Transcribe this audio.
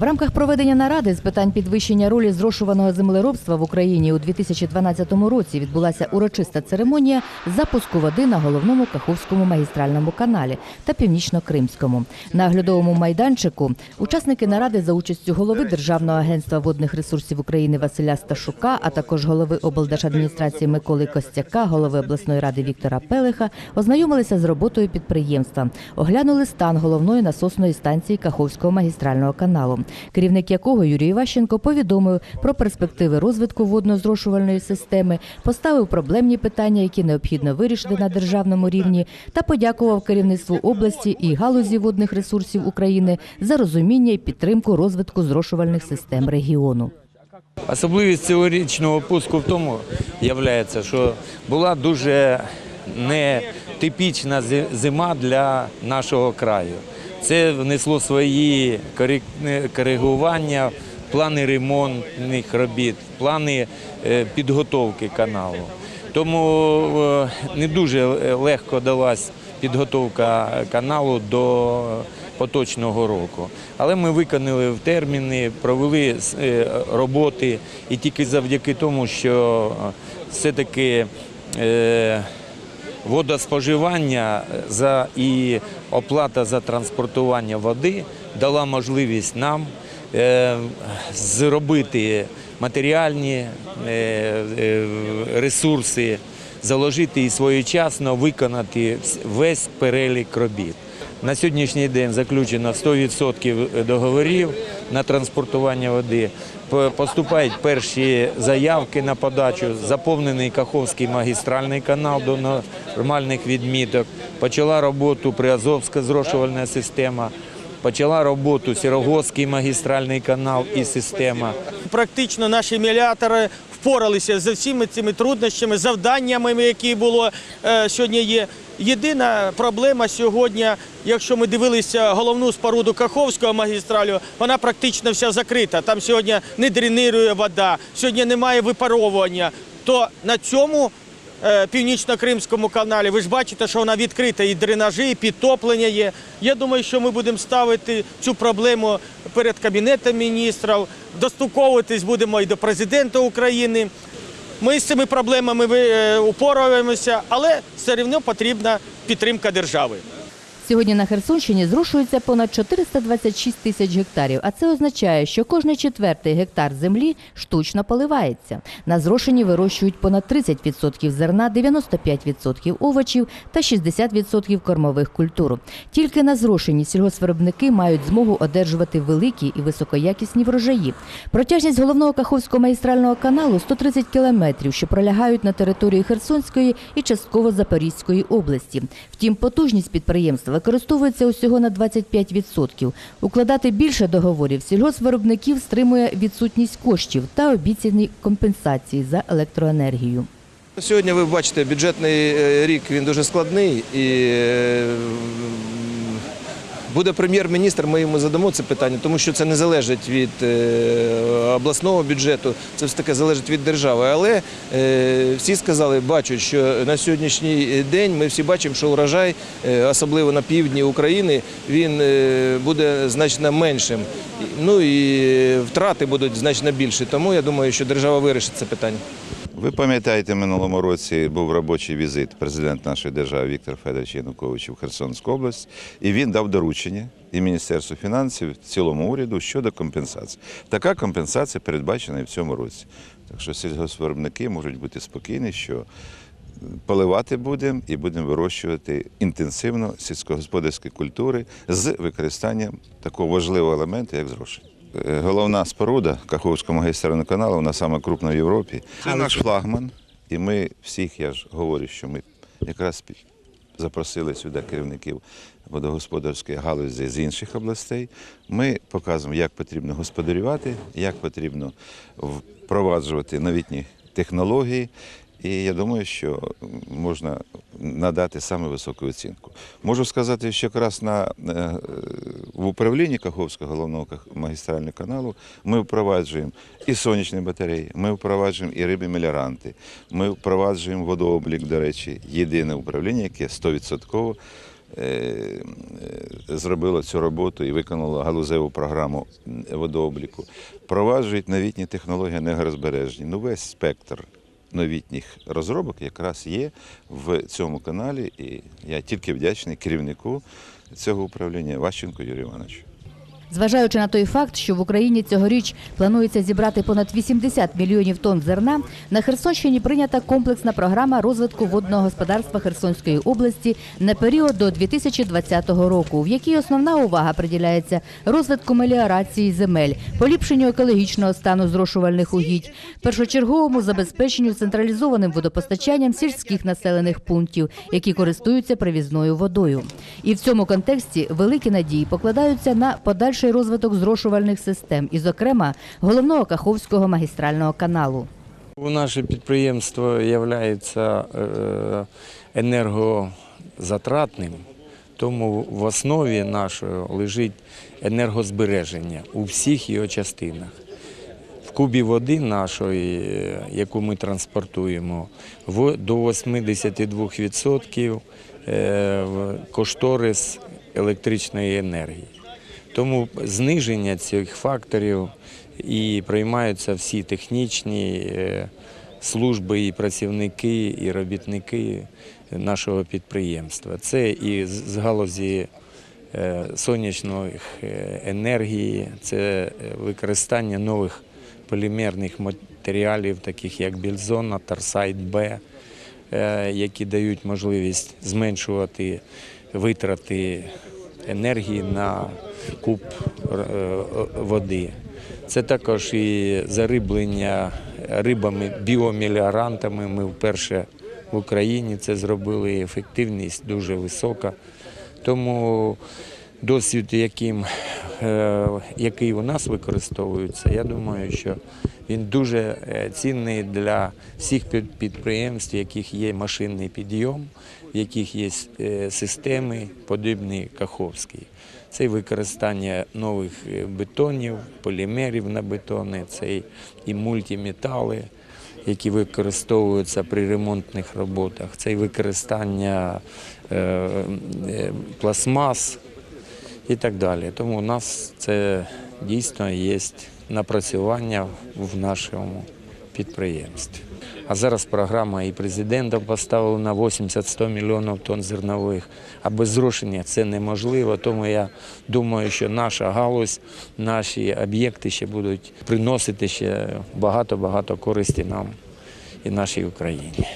В рамках проведення наради з питань підвищення ролі зрошуваного землеробства в Україні у 2012 році відбулася урочиста церемонія запуску води на головному Каховському магістральному каналі та північно-кримському. На оглядовому майданчику учасники наради за участю голови Державного агентства водних ресурсів України Василя Сташука, а також голови облдержадміністрації Миколи Костяка, голови обласної ради Віктора Пелеха, ознайомилися з роботою підприємства, оглянули стан головної насосної станції Каховського магістрального каналу, керівник якого Юрій Іващенко повідомив про перспективи розвитку водно-зрошувальної системи, поставив проблемні питання, які необхідно вирішити на державному рівні, та подякував керівництву області і галузі водних ресурсів України за розуміння і підтримку розвитку зрошувальних систем регіону. Особливість цьогорічного пуску в тому є, що була дуже нетипічна зима для нашого краю. Це внесло свої е, коригування, плани ремонтних робіт, плани е, підготовки каналу. Тому е, не дуже легко далась підготовка каналу до поточного року. Але ми виконали в терміни, провели е, роботи і тільки завдяки тому, що е, все-таки е, водоспоживання за і оплата за транспортування води дала можливість нам е, зробити матеріальні е, е, ресурси, заложити і своєчасно виконати весь перелік робіт. На сьогоднішній день заключено 100% договорів на транспортування води. Поступають перші заявки на подачу. Заповнений Каховський магістральний канал до нормальних відміток. Почала роботу Приазовська зрошувальна система. Почала роботу Сірогозький магістральний канал і система. Практично наші меліатори впоралися з всіми цими труднощами, завданнями, які було е, сьогодні є. Єдина проблема сьогодні, якщо ми дивилися головну споруду Каховського магістралю, вона практично вся закрита. Там сьогодні не дренує вода, сьогодні немає випаровування. То на цьому е, північно-кримському каналі. Ви ж бачите, що вона відкрита, і дренажі, і підтоплення є. Я думаю, що ми будемо ставити цю проблему перед Кабінетом міністрів, достуковуватись будемо і до президента України. Ми з цими проблемами е, упораємося, але все одно потрібна підтримка держави. Сьогодні на Херсонщині зрушується понад 426 тисяч гектарів, а це означає, що кожний четвертий гектар землі штучно поливається. На зрошенні вирощують понад 30% зерна, 95% овочів та 60% кормових культур. Тільки на зрошенні сільгоспвиробники мають змогу одержувати великі і високоякісні врожаї. Протяжність головного Каховського магістрального каналу 130 кілометрів, що пролягають на території Херсонської і частково Запорізької області. Втім, потужність підприємства використовується усього на 25%. Укладати більше договорів сільгоспвиробників стримує відсутність коштів та обіцяні компенсації за електроенергію. Сьогодні ви бачите, бюджетний е, рік він дуже складний і е, буде прем'єр-міністр, ми йому задамо це питання, тому що це не залежить від е, обласного бюджету, це все таки залежить від держави. Але е, всі сказали, бачать, що на сьогоднішній день ми всі бачимо, що урожай, е, особливо на півдні України, він буде значно меншим. Ну і втрати будуть значно більші. Тому я думаю, що держава вирішить це питання. Ви пам'ятаєте, минулому році був робочий візит президент нашої держави Віктор Федорович Янукович в Херсонську область, і він дав доручення і Міністерству фінансів, цілому уряду щодо компенсації. Така компенсація передбачена і в цьому році. Так що сільгоспвиробники можуть бути спокійні, що поливати будемо і будемо вирощувати інтенсивно сільськогосподарські культури з використанням такого важливого елементу, як зрошення. Е, Головна споруда Каховського магістрального каналу, вона саме крупна в Європі. Це наш флагман. І ми всіх, я ж говорю, що ми якраз запросили сюди керівників водогосподарської галузі з інших областей. Ми показуємо, як потрібно господарювати, як потрібно впроваджувати новітні технології. І я думаю, що можна надати саме високу оцінку. Можу сказати, що якраз на, е, в управлінні Каховського головного магістрального каналу ми впроваджуємо і сонячні батареї, ми впроваджуємо і рибі-меліоранти, ми впроваджуємо водооблік, до речі, єдине управління, яке 100% е, е, зробило цю роботу і виконало галузеву програму водообліку. Впроваджують новітні технології енергорозбереження. Ну, весь спектр новітніх розробок якраз є в цьому каналі. І я тільки вдячний керівнику цього управління Ващенко Юрію Івановичу. Зважаючи на той факт, що в Україні цьогоріч планується зібрати понад 80 мільйонів тонн зерна, на Херсонщині прийнята комплексна програма розвитку водного господарства Херсонської області на період до 2020 року, в якій основна увага приділяється розвитку меліорації земель, поліпшенню екологічного стану зрошувальних угідь, першочерговому забезпеченню централізованим водопостачанням сільських населених пунктів, які користуються привізною водою. І в цьому контексті великі надії покладаються на подальший розвиток зрошувальних систем, і, зокрема, головного Каховського магістрального каналу. Наше підприємство є енергозатратним, тому в основі нашого лежить енергозбереження у всіх його частинах. В кубі води нашої, е, яку ми транспортуємо, до 82% е, кошторис електричної енергії. Тому зниження цих факторів і приймаються всі технічні е, служби, і працівники, і робітники нашого підприємства. Це і з галузі е, сонячної е, енергії, це використання нових полімерних матеріалів, таких як більзона, тарсайт Б, які дають можливість зменшувати витрати енергії на куб е, води. Це також і зариблення рибами, біомеліорантами. Ми вперше в Україні це зробили. Ефективність дуже висока. Тому досвід, яким, е, який у нас використовується, я думаю, що він дуже е, цінний для всіх підприємств, в яких є машинний підйом, в яких є е, системи, подібні Каховській. Це використання нових е, бетонів, полімерів на бетони, це і- і мультиметали, які використовуються при ремонтних роботах, це і використання е, е, пластмас і так далі. Тому у нас це дійсно є напрацювання в нашому підприємстві. А зараз програма і президента поставила на 80-100 мільйонів тонн зернових. А без зрошення це неможливо. Тому я думаю, що наша галузь, наші об'єкти ще будуть приносити ще багато-багато користі нам і нашій Україні.